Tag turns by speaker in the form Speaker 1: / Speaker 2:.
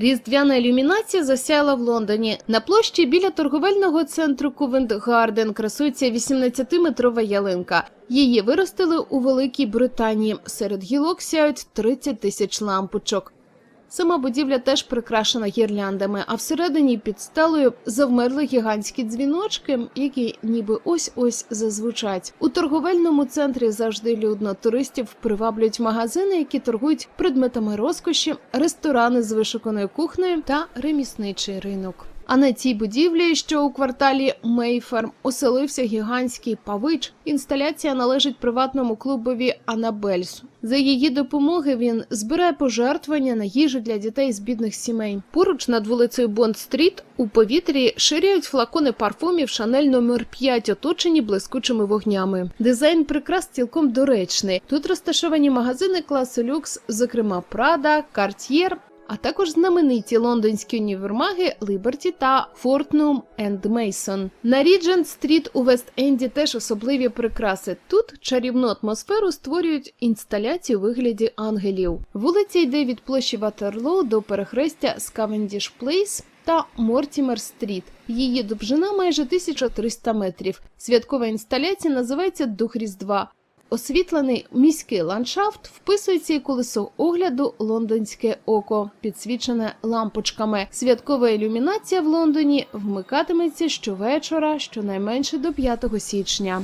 Speaker 1: Різдвяна ілюмінація засяяла в Лондоні. На площі біля торговельного центру Garden красується 18-метрова ялинка. Її виростили у Великій Британії. Серед гілок сяють 30 тисяч лампочок. Сама будівля теж прикрашена гірляндами, а всередині під стелею завмерли гігантські дзвіночки, які ніби ось-ось зазвучать. У торговельному центрі завжди людно. Туристів приваблюють магазини, які торгують предметами розкоші, ресторани з вишуканою кухнею та ремісничий ринок. А на цій будівлі, що у кварталі Мейферм, оселився гігантський павич. Інсталяція належить приватному клубові Анабельс. За її допомоги він збирає пожертвування на їжу для дітей з бідних сімей. Поруч над вулицею Бонд-стріт у повітрі ширяють флакони парфумів Шанель номер 5 оточені блискучими вогнями. Дизайн прикрас цілком доречний. Тут розташовані магазини класу люкс, зокрема Прада, Cartier, а також знамениті лондонські універмаги Liberty та Fortnum Mason. На Regent Стріт у Вест-Енді теж особливі прикраси. Тут чарівну атмосферу створюють інсталяції у вигляді ангелів. Вулиця йде від площі Ватерлоо до перехрестя Cavendish Place та Мортімер Стріт. Її довжина майже 1300 метрів. Святкова інсталяція називається Дух Різдва. Освітлений міський ландшафт вписується і колесо огляду лондонське око, підсвічене лампочками. Святкова ілюмінація в Лондоні вмикатиметься щовечора, щонайменше до 5 січня.